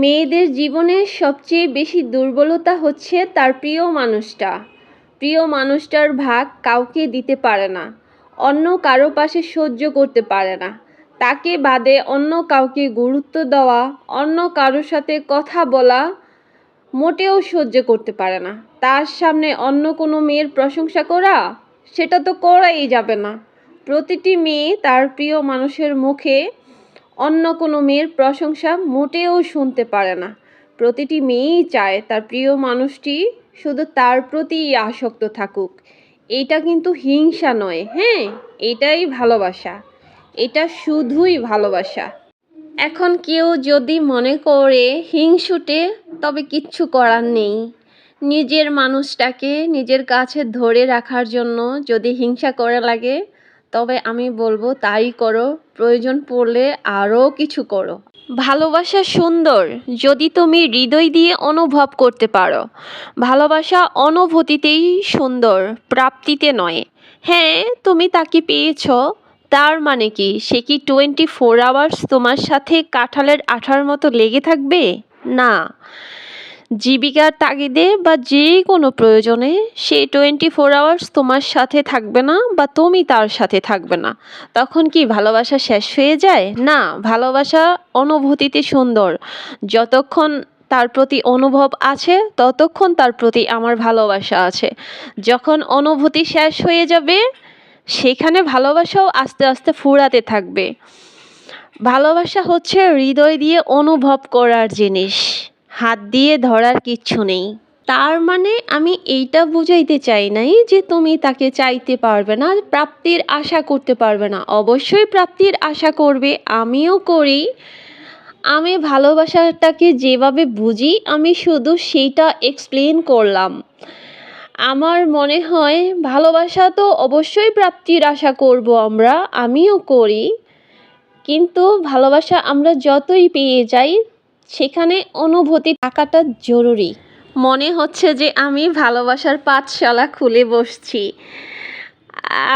মেয়েদের জীবনে সবচেয়ে বেশি দুর্বলতা হচ্ছে তার প্রিয় মানুষটা। প্রিয় মানুষটার ভাগ কাউকে দিতে পারে না, অন্য কারও পাশে সহ্য করতে পারে না। তাকে বাদে অন্য কাউকে গুরুত্ব দেওয়া, অন্য কারোর সাথে কথা বলা মোটেও সহ্য করতে পারে না। তার সামনে অন্য কোনো মেয়ের প্রশংসা করা, সেটা তো করাই যাবে না। প্রতিটি মেয়ে তার প্রিয় মানুষের মুখে অন্য কোনো মেয়ের প্রশংসা মোটেও শুনতে পারে না। প্রতিটি মেয়েই চায় তার প্রিয় মানুষটি শুধু তার প্রতিই আসক্ত থাকুক। এটা কিন্তু হিংসা নয় হ্যাঁ? এটাই ভালোবাসা। এটা শুধুই ভালোবাসা। এখন কেউ যদি মনে করে হিংসুটে, তবে কিচ্ছু করার নেই। নিজের মানুষটাকে নিজের কাছে ধরে রাখার জন্য যদি হিংসা করে লাগে তবে আমি বলব তাই করো, প্রয়োজন পড়লে আরও কিছু করো। ভালোবাসা সুন্দর, যদি তুমি হৃদয় দিয়ে অনুভব করতে পারো। ভালোবাসা অনুভূতিতেই সুন্দর, প্রাপ্তিতে নয়। হ্যাঁ তুমি তাকে পেয়েছ, তার মানে কি? সে কি টোয়েন্টি ফোর আওয়ার্স তোমার সাথে কাঁঠালের আঠার মতো লেগে থাকবে? না। জীবিকার তাগিদে বা যে কোনো প্রয়োজনে সে টোয়েন্টি ফোর আওয়ার্স তোমার সাথে থাকবে না বা তুমি তার সাথে থাকবে না। তখন কি ভালোবাসা শেষ হয়ে যায়? না, ভালোবাসা অনুভূতিতে সুন্দর। যতক্ষণ তার প্রতি অনুভব আছে, ততক্ষণ তার প্রতি আমার ভালোবাসা আছে। যখন অনুভূতি শেষ হয়ে যাবে, সেখানে ভালোবাসাও আস্তে আস্তে ফুরাতে থাকবে। ভালোবাসা হচ্ছে হৃদয় দিয়ে অনুভব করার জিনিস। হাত দিয়ে ধরার কিচ্ছু নেই। তার মানে আমি এইটা বুঝাইতে চাই নাই যে তুমি তাকে চাইতে পারবে না, প্রাপ্তির আশা করতে পারবে না। অবশ্যই প্রাপ্তির আশা করবে, আমিও করি। আমি ভালোবাসাটাকে যেভাবে বুঝি, আমি শুধু সেইটা এক্সপ্লেন করলাম। আমার মনে হয় ভালোবাসা তো অবশ্যই প্রাপ্তির আশা করব আমরা, আমিও করি। কিন্তু ভালোবাসা আমরা যতই পেয়ে যাই সেখানে অনুভূতি থাকাটা জরুরি। মনে হচ্ছে যে আমি ভালোবাসার পাঠশালা খুলে বসছি।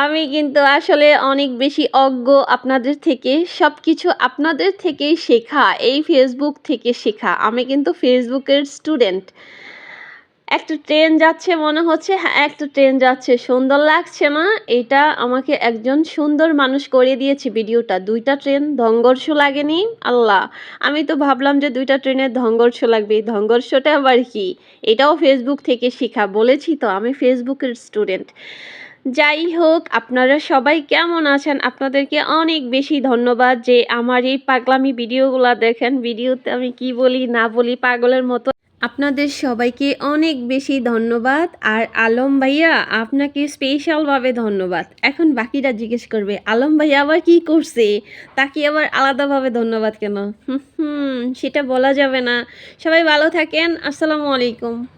আমি কিন্তু আসলে অনেক বেশি অজ্ঞ আপনাদের থেকে সব কিছু আপনাদের থেকেই শেখা, এই ফেসবুক থেকে শেখা। আমি কিন্তু ফেসবুকের স্টুডেন্ট একটা ট্রেন যাচ্ছে মনে হচ্ছে হ্যাঁ একটা ট্রেন যাচ্ছে। সুন্দর লাগছে না এটা আমাকে একজন সুন্দর মানুষ করে দিয়েছে ভিডিওটা। দুইটা ট্রেন ধঙ্গর্ষ লাগেনি? আল্লাহ, আমি তো ভাবলাম যে দুইটা ট্রেনের ধঙ্গর্ষ লাগবে। এই ধঙ্গর্ষটা আবার কি? এটাও ফেসবুক থেকে শেখা, বলেছি তো, আমি ফেসবুকের স্টুডেন্ট যাই হোক, আপনারা সবাই কেমন আছেন? আপনাদেরকে অনেক বেশি ধন্যবাদ যে আমার এই পাগলামি ভিডিওগুলো দেখেন। ভিডিওতে আমি কি বলি, না বলি, পাগলের মতো আপনাদের সবাইকে অনেক বেশি ধন্যবাদ। আর আলম ভাইয়া, আপনাকে স্পেশালভাবে ধন্যবাদ। এখন বাকিরা জিজ্ঞেস করবে, আলম ভাইয়া আবার কি করছে? তাকে আবার আলাদাভাবে ধন্যবাদ কেন? হুম, সেটা বলা যাবে না। সবাই ভালো থাকেন। আসসালামু আলাইকুম।